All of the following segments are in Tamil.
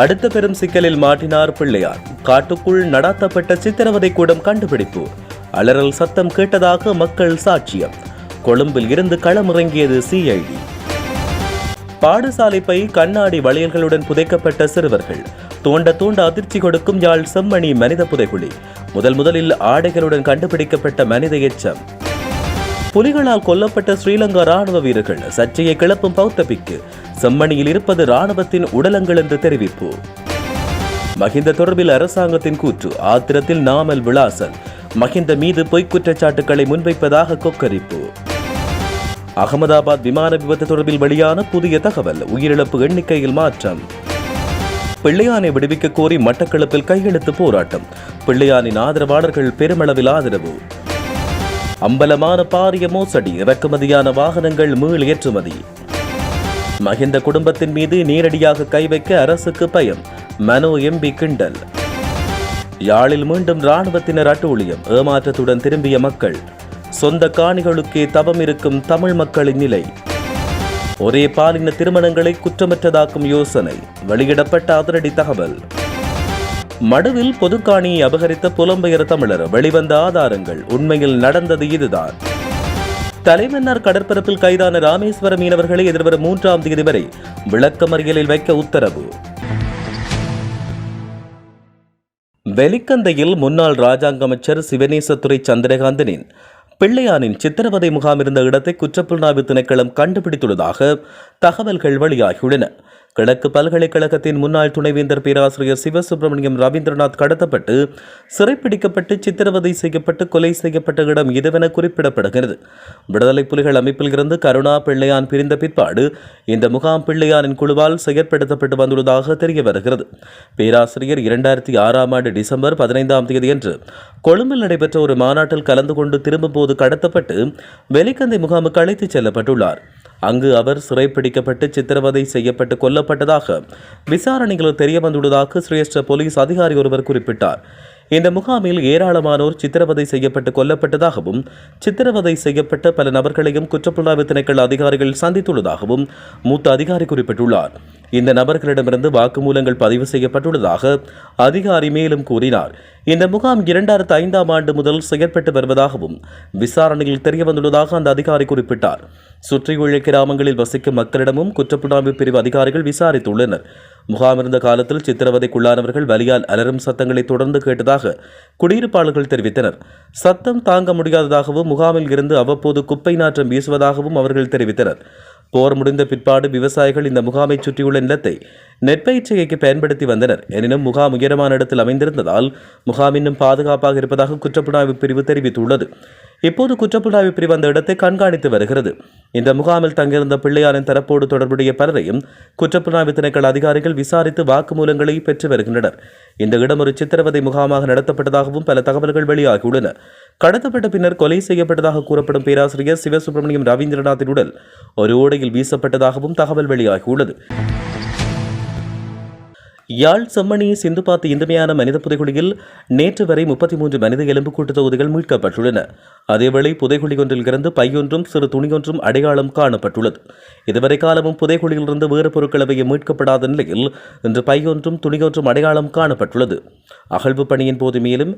அடுத்த பெரும் சிக்கலில் மாட்டினார் பிள்ளையார். காட்டுக்குள் நடாத்தப்பட்ட சித்திரவதை கூடம் கண்டுபிடிப்பு. அலறல் சத்தம் கேட்டதாக மக்கள் சாட்சியம். கொழும்பில் இருந்து களமிறங்கியது சிஐடி பாடசாலை பை கண்ணாடி வளையல்களுடன் புதைக்கப்பட்ட சிறுவர்கள். தோண்ட தோண்ட அதிர்ச்சி கொடுக்கும் யாழ் செம்மணி மனித புதைகுழி. முதல் முதலில் ஆடைகளுடன் கண்டுபிடிக்கப்பட்ட மனித எச்சம். புலிகளால் கொல்லப்பட்ட ஸ்ரீலங்கா ராணுவ வீரர்கள் சர்ச்சையை கிளப்பும் பௌத்தபிக்கு செம்மணியில் இருப்பது ராணுவத்தின் உடலங்கள் என்று தெரிவிப்பு. மஹிந்த தொடர்பில் அரசாங்கத்தின் கூற்று ஆத்திரத்தில் நாமல் விளாசன் மஹிந்த மீது பொய்க் குற்றச்சாட்டுகளை முன்வைப்பதாக கொக்கரிப்பு. அகமதாபாத் விமான விபத்து தொடர்பில் வெளியான புதிய தகவல் உயிரிழப்பு எண்ணிக்கையில் மாற்றம். பிள்ளையானை விடுவிக்க கோரி மட்டக்களப்பில் கையெழுத்து போராட்டம் பிள்ளையானின் ஆதரவாளர்கள் பெருமளவில் ஆதரவு. அம்பலமான பாரிய மோசடி இறக்குமதியான வாகனங்கள் மீள் ஏற்றுமதி. மகிந்த குடும்பத்தின் மீது நேரடியாக கை வைக்க அரசுக்கு பயம். மனோ எம்பி கிண்டல். யாழில் மீண்டும் ராணுவத்தினர் அட்டூழியம் ஏமாற்றத்துடன் திரும்பிய மக்கள். சொந்த காணிகளுக்கே தவம் இருக்கும் தமிழ் மக்களின் நிலை. ஒரே பாலின திருமணங்களை குற்றமற்றதாக்கும் யோசனை. வெளியிடப்பட்ட அதிரடி தகவல். மடுவில் பொதுக்காணியை அபகரித்த புலம்பெயர் தமிழர். வெளிவந்த ஆதாரங்கள். உண்மையில் நடந்தது இதுதான். தலைமன்னார் கடற்பரப்பில் கைதான ராமேஸ்வர மீனவர்களை எதிர்வரும் மூன்றாம் தேதி வரை விளக்கமறியலில் வைக்க உத்தரவு. வெலிக்கந்தையில் முன்னாள் ராஜாங்க அமைச்சர் சிவநேசத்துறை சந்திரகாந்தனின் பிள்ளையானின் சித்திரவதை முகாம் இருந்த இடத்தை குற்றப்புலனாய்வு திணைக்களம் கண்டுபிடித்துள்ளதாக தகவல்கள் வெளியாகியுள்ளன. கிழக்கு பல்கலைக்கழகத்தின் முன்னாள் துணைவேந்தர் பேராசிரியர் சிவசுப்பிரமணியம் ரவீந்திரநாத் கடத்தப்பட்டு சிறைப்பிடிக்கப்பட்டு சித்திரவதை செய்யப்பட்டு கொலை செய்யப்பட்ட இடம் இதுவென குறிப்பிடப்படுகிறது. விடுதலை புலிகள் அமைப்பில் இருந்து கருணா பிள்ளையான் பிரிந்த பிற்பாடு இந்த முகாம் பிள்ளையானின் குழுவால் செயற்படுத்தப்பட்டு வந்துள்ளதாக தெரிய வருகிறது. பேராசிரியர் இரண்டாயிரத்தி ஆறாம் ஆண்டு டிசம்பர் பதினைந்தாம் தேதியன்று கொழும்பில் நடைபெற்ற ஒரு மாநாட்டில் கலந்து கொண்டு திரும்பும்போது கடத்தப்பட்டு வெலிக்கந்தை முகாமுக்கு அழைத்துச் செல்லப்பட்டுள்ளார். அங்கு அவர் சிறைப்பிடிக்கப்பட்டு சித்திரவதை செய்யப்பட்டு கொல்லப்பட்டதாக விசாரணைகளில் தெரியவந்துள்ளதாக சிரேஷ்ட போலீஸ் அதிகாரி ஒருவர் குறிப்பிட்டார். இந்த முகாமில் ஏராளமானோர் சித்திரவதை செய்யப்பட்டு கொல்லப்பட்டதாகவும் சித்திரவதை செய்யப்பட்ட பல நபர்களையும் குற்றப்புலனாய்வு திணைக்கள அதிகாரிகள் சந்தித்துள்ளதாகவும் மூத்த அதிகாரி குறிப்பிட்டுள்ளார். இந்த நபர்களிடமிருந்து வாக்குமூலங்கள் பதிவு செய்யப்பட்டுள்ளதாக அதிகாரி மேலும் கூறினார். இந்த முகாம் இரண்டாயிரத்து ஐந்தாம் ஆண்டு முதல் செயற்பட்டு வருவதாகவும் விசாரணையில் தெரியவந்துள்ளதாக அந்த அதிகாரி குறிப்பிட்டார். சுற்றியுள்ள கிராமங்களில் வசிக்கும் மக்களிடமும் குற்றப்புலனாய்வு பிரிவு அதிகாரிகள் விசாரித்துள்ளனர். முகாம் இருந்த காலத்தில் சித்திரவதைக்குள்ளானவர்கள் வலியால் அலரும் சத்தங்களை தொடர்ந்து கேட்டதாக குடியிருப்பாளர்கள் தெரிவித்தனர். சத்தம் தாங்க முடியாததாகவும் முகாமில் இருந்து அவ்வப்போது குப்பை நாற்றம் வீசுவதாகவும் அவர்கள் தெரிவித்தனர். போர் முடிந்த பிற்பாடு விவசாயிகள் இந்த முகாமை சுற்றியுள்ள நிலத்தை நெற்பயிற்சிகைக்கு பயன்படுத்தி வந்தனர். எனினும் முகாம் உயரமான இடத்தில் அமைந்திருந்ததால் முகாம் இன்னும் பாதுகாப்பாக இருப்பதாக குற்றப்புலனாய்வு பிரிவு தெரிவித்துள்ளது. இப்போது குற்றப்புலனாய்வு பிரிவு அந்த இடத்தை கண்காணித்து வருகிறது. இந்த முகாமில் தங்கியிருந்த பிள்ளையாரின் தரப்போடு தொடர்புடைய பலரையும் குற்றப்புலனாய்வு திணைக்கள அதிகாரிகள் விசாரித்து வாக்குமூலங்களை பெற்று வருகின்றனர். இந்த இடம் ஒரு சித்திரவதை முகாமாக நடத்தப்பட்டதாகவும் பல தகவல்கள் வெளியாகியுள்ளன. கடத்தப்பட்ட பின்னர் கொலை செய்யப்பட்டதாக கூறப்படும் பேராசிரியர் சிவசுப்பிரமணியம் ரவீந்திரநாத்தின் உடல் ஒரு ஓடையில் வீசப்பட்டதாகவும் தகவல் வெளியாகியுள்ளது. யாழ் செம்மணி சிந்துபாத்து இந்துமையான மனித புதைகுழியில் நேற்று வரை முப்பத்தி மூன்று மனித எலும்புக்கூட்டு தொகுதிகள் மீட்கப்பட்டுள்ளன. அதேவேளை புதைகுழி ஒன்றில் இருந்து பையொன்றும் சிறு துணியொன்றும் அடையாளம் காணப்பட்டுள்ளது. இதுவரை காலமும் புதைகுழியிலிருந்து வேறு பொருட்கள் மீட்கப்படாத நிலையில் இன்று பையொன்றும் துணியொன்றும் அடையாளம் காணப்பட்டுள்ளது. அகழ்வு பணியின் போது மேலும்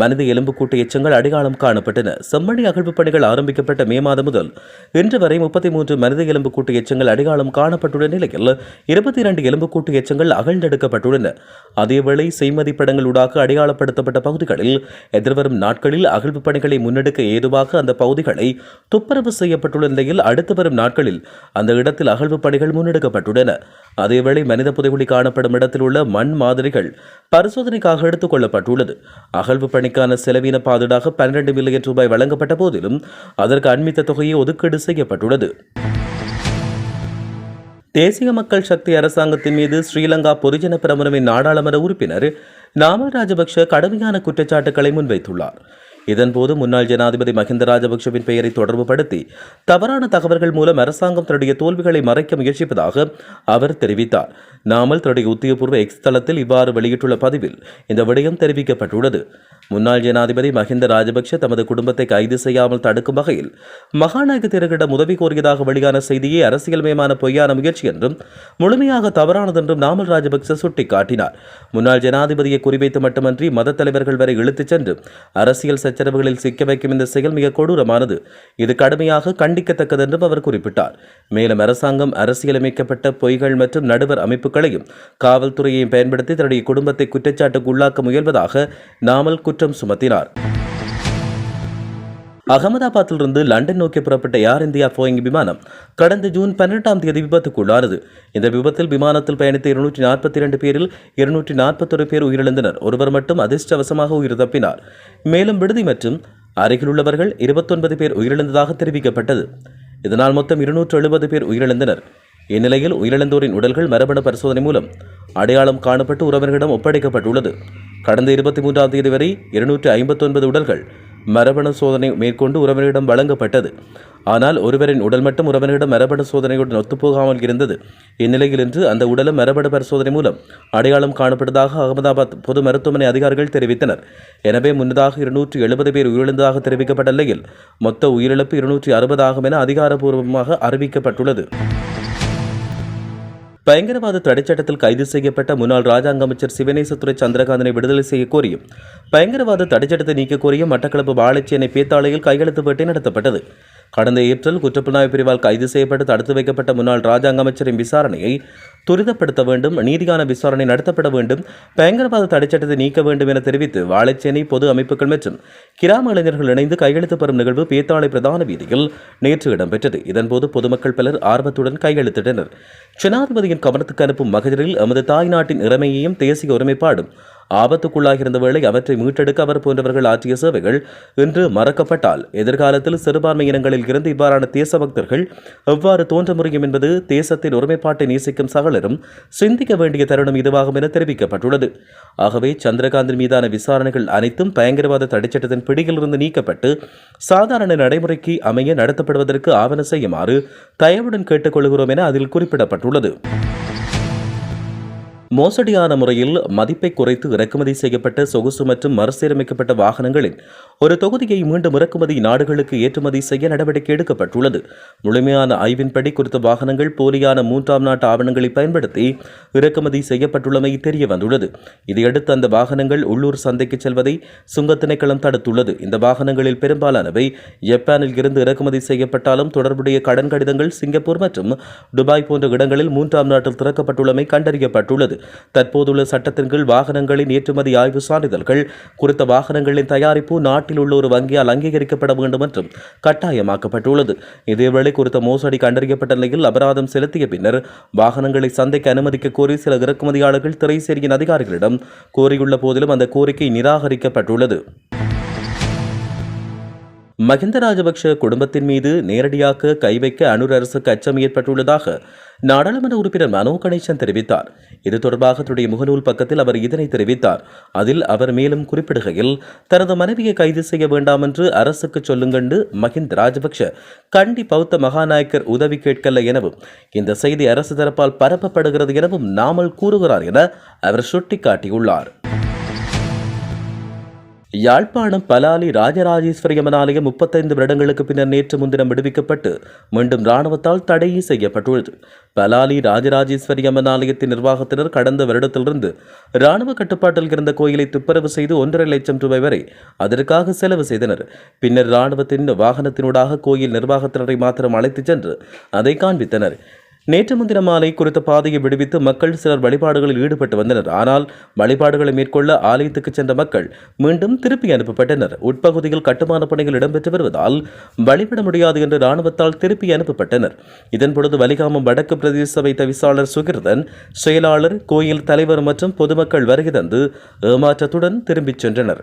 மனித எலும்புக்கூட்டு எச்சங்கள் அடையாளம் காணப்பட்டன. செம்மணி அகழ்வு பணிகள் ஆரம்பிக்கப்பட்ட மே மாதம் முதல் இன்று வரை முப்பத்தி மூன்று மனித எலும்புக்கூட்டு எச்சங்கள் அடையாளம் காணப்பட்டுள்ள நிலையில் இருபத்தி இரண்டு எலும்புக்கூட்டு எச்சங்கள் அகழ்ந்தெடுக்கப்பட்டுள்ளன அதேவேளை செய்மதி படங்களூடாக அடையாளப்படுத்தப்பட்ட பகுதிகளில் எதிர்வரும் நாட்களில் அகழ்வு பணிகளை முன்னெடுக்க ஏதுவாக அந்த பகுதிகளை துப்புரவு செய்யப்பட்டுள்ள நிலையில் அடுத்து வரும் நாட்களில் அந்த இடத்தில் அகழ்வு பணிகள் முன்னெடுக்கப்பட்டுள்ளன. அதேவேளை மனித புதைகுழி காணப்படும் இடத்தில் உள்ள மண் மாதிரிகள் பரிசோதனைக்காக எடுத்துக் கொள்ளப்பட்டுள்ளது. அகழ்வு பணிக்கான செலவின பாதுகாக பன்னிரண்டு மில்லியன் ரூபாய் வழங்கப்பட்ட போதிலும் அதற்கு அண்மித்த தொகையை ஒதுக்கீடு செய்யப்பட்டுள்ளது. தேசிய மக்கள் சக்தி அரசாங்கத்தின் மீது ஸ்ரீலங்கா பொதுஜன பிரமுனவின் நாடாளுமன்ற உறுப்பினர் நாமல் ராஜபக்ஷ கடுமையான குற்றச்சாட்டுக்களை முன்வைத்துள்ளார். இதன்போது முன்னாள் ஜனாதிபதி மஹிந்த ராஜபக்ஷவின் பெயரை தொடர்புபடுத்தி தவறான தகவல்கள் மூலம் அரசாங்கம் தன்னுடைய தோல்விகளை மறைக்க முயற்சிப்பதாக அவர் தெரிவித்தார். நாமல் தன்னுடைய உத்தியோகபூர்வ எக்ஸ் தளத்தில் இவ்வாறு வெளியிட்டுள்ள பதிவில் இந்த விடயம் தெரிவிக்கப்பட்டுள்ளது. முன்னாள் ஜனாதிபதி மஹிந்த ராஜபக்ஷ தமது குடும்பத்தை கைது செய்யாமல் தடுக்கும் வகையில் மகாநாயக தேரரிடம் உதவி கோரியதாக வெளியான செய்தியை அரசியல்மயமான பொய்யான முயற்சி என்றும் முழுமையாக தவறானது என்றும் நாமல் ராஜபக்ச சுட்டிக்காட்டினார். முன்னாள் ஜனாதிபதியை குறிவைத்து மட்டுமன்றி மத தலைவர்கள் வரை இழுத்துச் சென்று அரசியல் சச்சரவுகளில் சிக்க வைக்கும் இந்த செயல் மிக கொடூரமானது. இது கடுமையாக கண்டிக்கத்தக்கது என்றும் அவர் குறிப்பிட்டார். மேலும் அரசாங்கம் அரசியலமைக்கப்பட்ட பொய்கள் மற்றும் நடுவர் அமைப்புகளையும் காவல்துறையையும் பயன்படுத்தி தன்னுடைய குடும்பத்தை குற்றச்சாட்டுக்கு உள்ளாக்க முயல்வதாக நாமல் குற்ற குற்றம் சுமத்தினார். அகமதாபாத்திலிருந்து லண்டன் நோக்கி புறப்பட்ட ஏர் இந்தியா போயிங் விமானம் கடந்த ஜூன் பன்னிரெண்டாம் தேதி விபத்துக்குள்ளானது. இந்த விபத்தில் விமானத்தில் பயணித்த இருநூற்றி நாற்பத்தி இரண்டு பேரில் இருநூற்றி நாற்பத்தொரு பேர் உயிரிழந்தனர். ஒருவர் மட்டும் அதிர்ஷ்டவசமாக உயிர் தப்பினார். மேலும் விடுதி மற்றும் அருகிலுள்ளவர்கள் இருபத்தொன்பது பேர் உயிரிழந்ததாக தெரிவிக்கப்பட்டது. இதனால் மொத்தம் இருநூற்று எழுபது பேர் உயிரிழந்தனர். இந்நிலையில் உயிரிழந்தோரின் உடல்கள் மரபணு பரிசோதனை மூலம் அடையாளம் காணப்பட்டு உறவினர்களிடம் ஒப்படைக்கப்பட்டுள்ளது. கடந்த இருபத்தி மூன்றாம் தேதி வரை இருநூற்றி ஐம்பத்தொன்பது உடல்கள் மரபணு சோதனை மேற்கொண்டு உறவினரிடம் வழங்கப்பட்டது. ஆனால் ஒருவரின் உடல் மட்டும் உறவினரிடம் மரபணு சோதனையுடன் ஒத்துப்போகாமல் இருந்தது. இந்நிலையில் இன்று அந்த உடலும் மரபணு பரிசோதனை மூலம் அடையாளம் காணப்பட்டதாக அகமதாபாத் பொது மருத்துவமனை அதிகாரிகள் தெரிவித்தனர். எனவே முன்னதாக இருநூற்றி எழுபது பேர் உயிரிழந்ததாக தெரிவிக்கப்பட்ட நிலையில் மொத்த உயிரிழப்பு இருநூற்றி அறுபது ஆகும் என அதிகாரப்பூர்வமாக அறிவிக்கப்பட்டுள்ளது. பயங்கரவாத தடைச்சட்டத்தில் கைது செய்யப்பட்ட முன்னாள் ராஜாங்க அமைச்சர் சிவனேசத்துறை சந்திரகாந்தனை விடுதலை செய்ய கோரியும் பயங்கரவாத தடைச்சட்டத்தை நீக்க கோரியும் மட்டக்களப்பு வாழைச்சேனை பேத்தாளையில் கையெழுத்து வேட்டை நடத்தப்பட்டது. கடந்த ஏப்ரல் குற்றப்புலனாய்வு பிரிவால் கைது செய்யப்பட்டு தடுத்து வைக்கப்பட்ட முன்னாள் ராஜாங்க அமைச்சரின் விசாரணையை துரிதப்படுத்த வேண்டும் நீதியான விசாரணை நடத்தப்பட வேண்டும் பயங்கரவாத தடைச்சட்டத்தை நீக்க வேண்டும் என தெரிவித்து வாழைச்சேனை பொது அமைப்புகள் மற்றும் கிராம இளைஞர்கள் இணைந்து கையெழுத்து பெறும் நிகழ்வு பேத்தாளை பிரதான வீதியில் நேற்று இடம்பெற்றது. இதன்போது பொதுமக்கள் பலர் ஆர்வத்துடன் கையெழுத்திட்டனர். ஜனாதிபதியின் கவனத்துக்கு அனுப்பும் மகளிரில் எமது தாய் நாட்டின் இறமையையும் தேசிய ஒருமைப்பாடும் ஆபத்துக்குள்ளாகியிருந்த வேளை அவற்றை மீட்டெடுக்க அவர் போன்றவர்கள் ஆற்றிய சேவைகள் இன்று மறக்கப்பட்டால். எதிர்காலத்தில் சிறுபான்மை இனங்களில் இருந்து இவ்வாறான தேசபக்தர்கள் எவ்வாறு தோன்ற முடியும் என்பது தேசத்தின் ஒருமைப்பாட்டை நேசிக்கும் சகலரும் சிந்திக்க வேண்டிய தருணம் இதுவாகும் என தெரிவிக்கப்பட்டுள்ளது. ஆகவே சந்திரகாந்தின் மீதான விசாரணைகள் அனைத்தும் பயங்கரவாத தடைச்சட்டத்தின் பிடியிலிருந்து நீக்கப்பட்டு சாதாரண நடைமுறைக்கு அமைய நடத்தப்படுவதற்கு ஆவண செய்யுமாறு தயவுடன் கேட்டுக்கொள்கிறோம் என அதில் குறிப்பிடப்பட்டுள்ளது. மோசடியான முறையில் மதிப்பை குறைத்து இறக்குமதி செய்யப்பட்ட சொகுசு மற்றும் மறுசீரமைக்கப்பட்ட வாகனங்களின் ஒரு தொகுதியை மீண்டும் இறக்குமதி நாடுகளுக்கு ஏற்றுமதி செய்ய நடவடிக்கை எடுக்கப்பட்டுள்ளது. முழுமையான ஆய்வின்படி குறித்த வாகனங்கள் போலியான மூன்றாம் நாட்டு ஆவணங்களை பயன்படுத்தி இறக்குமதி செய்யப்பட்டுள்ளமை தெரிய வந்துள்ளது இதையடுத்து அந்த வாகனங்கள் உள்ளூர் சந்தைக்கு செல்வதை சுங்க திணைக்களம் தடுத்துள்ளது. இந்த வாகனங்களில் பெரும்பாலானவை ஜப்பானில் இருந்து இறக்குமதி செய்யப்பட்டாலும் தொடர்புடைய கடன் கடிதங்கள் சிங்கப்பூர் மற்றும் துபாய் போன்ற இடங்களில் மூன்றாம் நாட்டில் திறக்கப்பட்டுள்ளமை கண்டறியப்பட்டுள்ளது. தற்போதுள்ள சட்டத்தின் கீழ் வாகனங்களின் ஏற்றுமதி ஆய்வு சான்றிதழ்கள் குறித்த வாகனங்களின் தயாரிப்பு நாட்டில் உள்ள ஒரு வங்கியால் அங்கீகரிக்கப்பட வேண்டும் என்றும் கட்டாயமாக்கப்பட்டுள்ளது. இதேவேளை குறித்த மோசடி கண்டறியப்பட்ட நிலையில் அபராதம் செலுத்திய பின்னர் வாகனங்களை சந்தைக்கு அனுமதிக்க கோரி சில இறக்குமதியாளர்கள் திரைசேரியின் அதிகாரிகளிடம் கோரியுள்ள போதிலும் அந்த கோரிக்கை நிராகரிக்கப்பட்டுள்ளது. மஹிந்த ராஜபக்ஷ குடும்பத்தின் மீது நேரடியாக கை வைக்க அனுர் அரசுக்கு அச்சம் ஏற்பட்டுள்ளதாக நாடாளுமன்ற உறுப்பினர் மனோ கணேசன் தெரிவித்தார். இது தொடர்பாக தன்னுடைய முகநூல் பக்கத்தில் அவர் இதனை தெரிவித்தார். அதில் அவர் மேலும் குறிப்பிடுகையில் தனது மனைவியை கைது செய்ய வேண்டாம் என்று அரசுக்கு சொல்லுங்கண்டு மஹிந்த ராஜபக்ஷ கண்டி பௌத்த மகாநாயக்கர் உதவி கேட்கல எனவும் இந்த செய்தி அரசு தரப்பால் பரப்பப்படுகிறது எனவும் நாமல் கூறுகிறார் என அவர் சுட்டிக்காட்டியுள்ளார். யாழ்ப்பாணம் பலாலி ராஜராஜேஸ்வரி அம்மன் ஆலயம் முப்பத்தைந்து வருடங்களுக்கு பின்னர் நேற்று முன்தினம் விடுவிக்கப்பட்டு மீண்டும் இராணுவத்தால் தடை செய்யப்பட்டுள்ளது. பலாலி ராஜராஜேஸ்வரி அம்மன் ஆலயத்தின் நிர்வாகத்தினர் கடந்த வருடத்திலிருந்து ராணுவ கட்டுப்பாட்டில் இருந்த கோயிலை துப்புரவு செய்து ஒன்றரை லட்சம் ரூபாய் வரை அதற்காக செலவு செய்தனர். பின்னர் இராணுவத்தின் வாகனத்தினூடாக கோயில் நிர்வாகத்தினரை மாத்திரம் அழைத்துச் சென்று அதை காண்பித்தனர். நேற்று முன்தின மாலை குறித்த பாதையை விடுவித்து மக்கள் சிலர் வழிபாடுகளில் ஈடுபட்டு வந்தனர். ஆனால் வழிபாடுகளை மேற்கொள்ள ஆலயத்துக்கு சென்ற மக்கள் மீண்டும் திருப்பி அனுப்பப்பட்டனர். உட்பகுதியில் கட்டுமான பணிகள் இடம்பெற்று வருவதால் வழிபட முடியாது என்று ராணுவத்தால் திருப்பி அனுப்பப்பட்டனர். இதன்பொழுது வலிகாமம் வடக்கு பிரதேச சபை தவிசாளர் சுகிர்தன் செயலாளர் கோயில் தலைவர் மற்றும் பொதுமக்கள் வருகை தந்து ஏமாற்றத்துடன் திரும்பிச் சென்றனர்.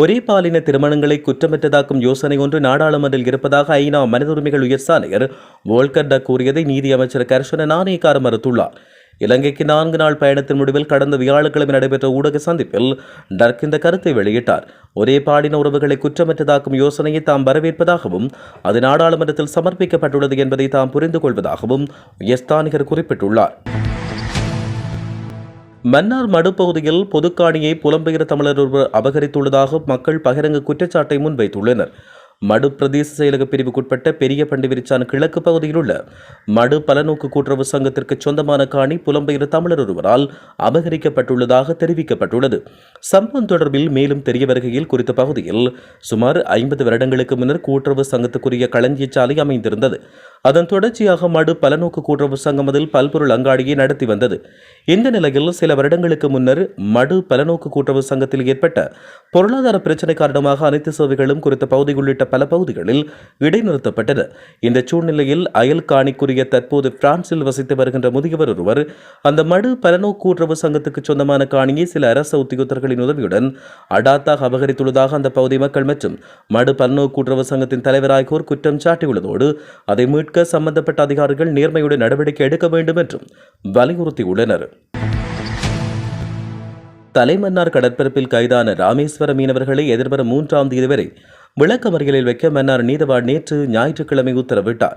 ஒரே பாலின திருமணங்களை குற்றமற்றதாக்கும் யோசனை ஒன்று நாடாளுமன்றில் இருப்பதாக ஐநா மனித உரிமைகள் உயர்ஸ்தானிகர் வோல்கர் டக் கூறியதை நீதி அமைச்சர் கர்ஷன நாணயக்கார மறுத்துள்ளார். இலங்கைக்கு நான்கு நாள் பயணத்தின் முடிவில் கடந்த வியாழக்கிழமை நடைபெற்ற ஊடக சந்திப்பில் டர்க் இந்த கருத்தை வெளியிட்டார். ஒரே பாலின உறவுகளை குற்றமற்றதாக்கும் யோசனையை தாம் வரவேற்பதாகவும் அது நாடாளுமன்றத்தில் சமர்ப்பிக்கப்பட்டுள்ளது என்பதை தாம் புரிந்து கொள்வதாகவும் உயர்ஸ்தானிகர் குறிப்பிட்டுள்ளார். மன்னார் மடுப்பகுதியில் பொதுக்காணியை புலம்பெயர் தமிழர் ஒருவர் அபகரித்துள்ளதாக மக்கள் பகிரங்க குற்றச்சாட்டை முன்வைத்துள்ளனர். மடு பிரதேச செயலக பிரிவுக்குட்பட்ட பெரிய பண்டிவிரிச்சான் கிழக்கு பகுதியில் உள்ள மடு பலநோக்கு கூட்டுறவு சங்கத்திற்கு சொந்தமான காணி புலம்பெயர் தமிழர் ஒருவரால் அபகரிக்கப்பட்டுள்ளதாக தெரிவிக்கப்பட்டுள்ளது. சம்பவம் தொடர்பில் மேலும் தெரிய வருகையில் குறித்த பகுதியில் சுமார் ஐம்பது வருடங்களுக்கு முன்னர் கூட்டுறவு சங்கத்துக்குரிய களஞ்சிய சாலை அமைந்திருந்தது. அதன் தொடர்ச்சியாக மடு பலநோக்கு கூட்டுறவு சங்கம் அதில் பல்பொருள் அங்காடியை நடத்தி வந்தது. இந்த நிலையில் சில வருடங்களுக்கு முன்னர் மடு பலநோக்கு கூட்டுறவு சங்கத்தில் ஏற்பட்ட பொருளாதார பிரச்சினை காரணமாக அனைத்து சேவைகளும் குறித்த பகுதி உள்ளிட்ட உள்ளிட்ட பல பகுதிகளில் இடைநிறுத்தப்பட்டன இந்த சூழ்நிலையில் அயல் காணிக்குரிய தற்போது பிரான்சில் வசித்து வருகின்ற முதியவர் ஒருவர் அந்த மடு பலநோக்கு கூட்டுறவு சங்கத்துக்கு சொந்தமான காணியை சில அரச உத்தியோகத்தர்களின் உதவியுடன் அடாத்தாக அபகரித்துள்ளதாக அந்த பகுதி மக்கள் மற்றும் மடு பலநோக்கு கூட்டுறவு சங்கத்தின் தலைவராகியோர் குற்றம் சாட்டியுள்ளதோடு அதை மீட்க சம்பந்தப்பட்ட அதிகாரிகள் நேர்மையுடன் நடவடிக்கை எடுக்க வேண்டும் என்றும் வலியுறுத்தியுள்ளனர். தலைமன்னார் கடற்பரப்பில் கைதான ராமேஸ்வர மீனவர்களை எதிர்வரும் மூன்றாம் தேதி வரை விளக்கமறியலில் வைக்க மன்னார் நீதவான் நேற்று ஞாயிற்றுக்கிழமை உத்தரவிட்டார்.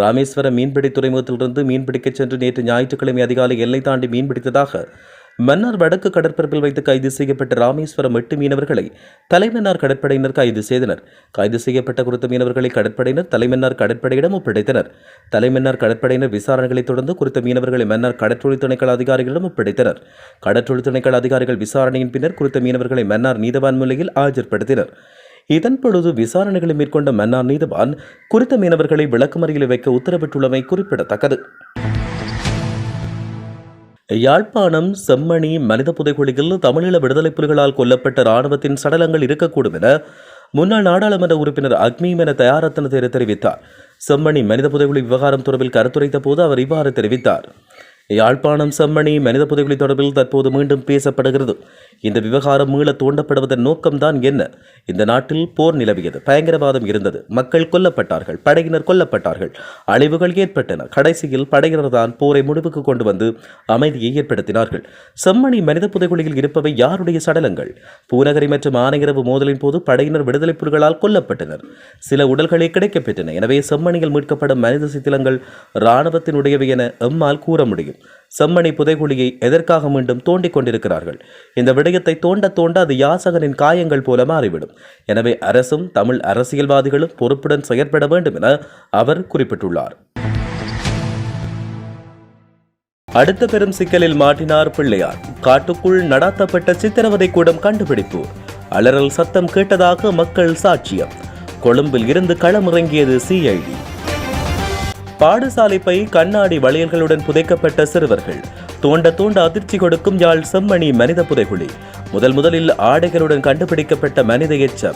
ராமேஸ்வரம் மீன்பிடி துறைமுகத்திலிருந்து மீன்பிடிக்கச் சென்று நேற்று ஞாயிற்றுக்கிழமை அதிகாலை எல்லை தாண்டி மீன்பிடித்ததாக மன்னார் வடக்கு கடற்பரப்பில் வைத்து கைது செய்யப்பட்ட ராமேஸ்வரம் எட்டு மீனவர்களை தலைமன்னார் கடற்படையினர் கைது செய்தனர். கைது செய்யப்பட்ட குறித்த மீனவர்களை கடற்படையினர் தலைமன்னார் கடற்படையிடம் ஒப்படைத்தனர். தலைமன்னார் கடற்படையினர் விசாரணைகளை தொடர்ந்து குறித்த மீனவர்களை மன்னார் கடற்றொழில் திணைக்கள அதிகாரிகளிடம் ஒப்படைத்தனர். கடற்றொழில் திணைக்கள அதிகாரிகள் விசாரணையின் பின்னர் குறித்த மீனவர்களை மன்னார் நீதவான் முலையில் ஆஜர்படுத்தினர். இதன் பொழுது விசாரணைகளை மேற்கொண்ட மன்னார் நீதவான் குறித்த மீனவர்களை விளக்கமறியலில் வைக்க உத்தரவிட்டுள்ளமை குறிப்பிடத்தக்கது. யாழ்ப்பாணம் செம்மணி மனித புதைகுழியில் தமிழீழ விடுதலை புலிகளால் கொல்லப்பட்ட இராணுவத்தின் சடலங்கள் இருக்கக்கூடும் என முன்னாள் நாடாளுமன்ற உறுப்பினர் அக்மீம் என தயாரத்தன தேர் தெரிவித்தார். செம்மணி மனித புதைகுழி விவகாரம் தொடர்பில் கருத்துரைத்த போது அவர் இவ்வாறு தெரிவித்தார். யாழ்ப்பாணம் செம்மணி மனித புதைகுழி தொடர்பில் தற்போது மீண்டும் பேசப்படுகிறது. இந்த விவகாரம் மீள தோண்டப்படுவதன் நோக்கம்தான் என்ன? இந்த நாட்டில் போர் நிலவியது. பயங்கரவாதம் இருந்தது. மக்கள் கொல்லப்பட்டார்கள். படையினர் கொல்லப்பட்டார்கள். அழிவுகள் ஏற்பட்டன. கடைசியில் படையினர் தான் போரை முடிவுக்கு கொண்டு வந்து அமைதியை ஏற்படுத்தினார்கள். செம்மணி மனித புதைகுழியில் இருப்பவை யாருடைய சடலங்கள்? பூநகரி மற்றும் ஆனையரவு மோதலின் போது படையினர் விடுதலை புலிகளால் கொல்லப்பட்டனர். சில உடல்களே கிடைக்கப்பெற்றன. எனவே செம்மணியில் மீட்கப்படும் மனித சித்திலங்கள் இராணுவத்தினுடையவை என எம்மால் கூற முடியும். செம்மணி புதைகுழியை எதற்காக மீண்டும் தோண்டிக் கொண்டிருக்கிறார்கள்? இந்த விடயத்தை தோண்ட தோண்ட அது யாசகனின் காயங்கள் போல மாறிவிடும். எனவே அரசும் தமிழ் அரசியல்வாதிகளும் பொறுப்புடன் செயற்பட வேண்டும் என அவர் குறிப்பிட்டுள்ளார். அடுத்த பெரும் சிக்கலில் மாட்டினார் பிள்ளையார். காட்டுக்குள் நடாத்தப்பட்ட சித்திரவதை கூடம் கண்டுபிடிப்பு. அலறல் சத்தம் கேட்டதாக மக்கள் சாட்சியம். கொழும்பில் இருந்து களமிறங்கியது சிஐடி பாடசாலை பை கண்ணாடி வளையல்களுடன் புதைக்கப்பட்ட சிறுவர்கள். தோண்ட தோண்ட அதிர்ச்சி கொடுக்கும் யாழ் செம்மணி மனித புதைகுழி. முதல் முதலில் ஆடைகளுடன் கண்டுபிடிக்கப்பட்ட மனித எச்சம்.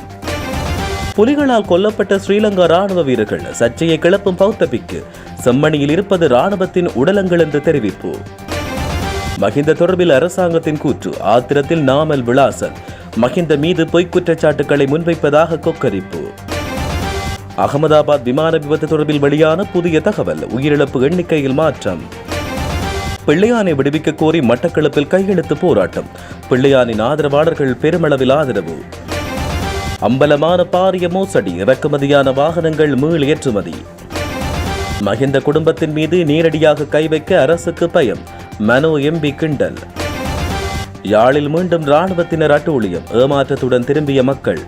புலிகளால் கொல்லப்பட்ட ஸ்ரீலங்கா ராணுவ வீரர்கள் சர்ச்சையை கிளப்பும் பௌத்தபிக்கு. செம்மணியில் இருப்பது ராணுவத்தின் உடலங்கள் என்று தெரிவிப்பு. மஹிந்த தொடர்பில் அரசாங்கத்தின் கூற்று ஆத்திரத்தில் நாமல் விளாசன். மஹிந்த மீது பொய்க் குற்றச்சாட்டுகளை முன்வைப்பதாக கொக்கரிப்பு. அகமதாபாத் விமான விபத்து தொடர்பில் வெளியான புதிய தகவல். உயிரிழப்பு எண்ணிக்கையில் மாற்றம். பிள்ளையானை விடுவிக்க கோரி மட்டக்களப்பில் கையெழுத்து போராட்டம். பிள்ளையானின் ஆதரவாளர்கள் பெருமளவில் ஆதரவு. அம்பலமான பாரிய மோசடி இறக்குமதியான வாகனங்கள் மீள் ஏற்றுமதி. மகிந்த குடும்பத்தின் மீது நேரடியாக கை வைக்க அரசுக்கு பயம். மனோ எம்பி கிண்டல். யாழில் மீண்டும் ராணுவத்தினர் அட்டூழியம். ஏமாற்றத்துடன் திரும்பிய மக்கள்.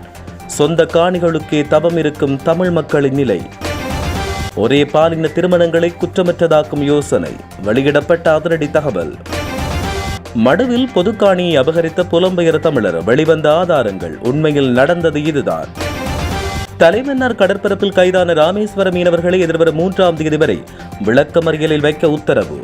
சொந்த காணிகளுக்கே தவம் இருக்கும் தமிழ் மக்களின் நிலை. ஒரே பாலின திருமணங்களை குற்றமற்றதாக்கும் யோசனை. வெளியிடப்பட்ட அதிரடி தகவல். மடுவில் பொதுக்காணியை அபகரித்த புலம்பெயர் தமிழர். வெளிவந்த ஆதாரங்கள். உண்மையில் நடந்தது இதுதான். தலைமன்னார் கடற்பரப்பில் கைதான ராமேஸ்வர மீனவர்களை எதிர்வரும் மூன்றாம் தேதி வரை விளக்கமறியலில் வைக்க உத்தரவு.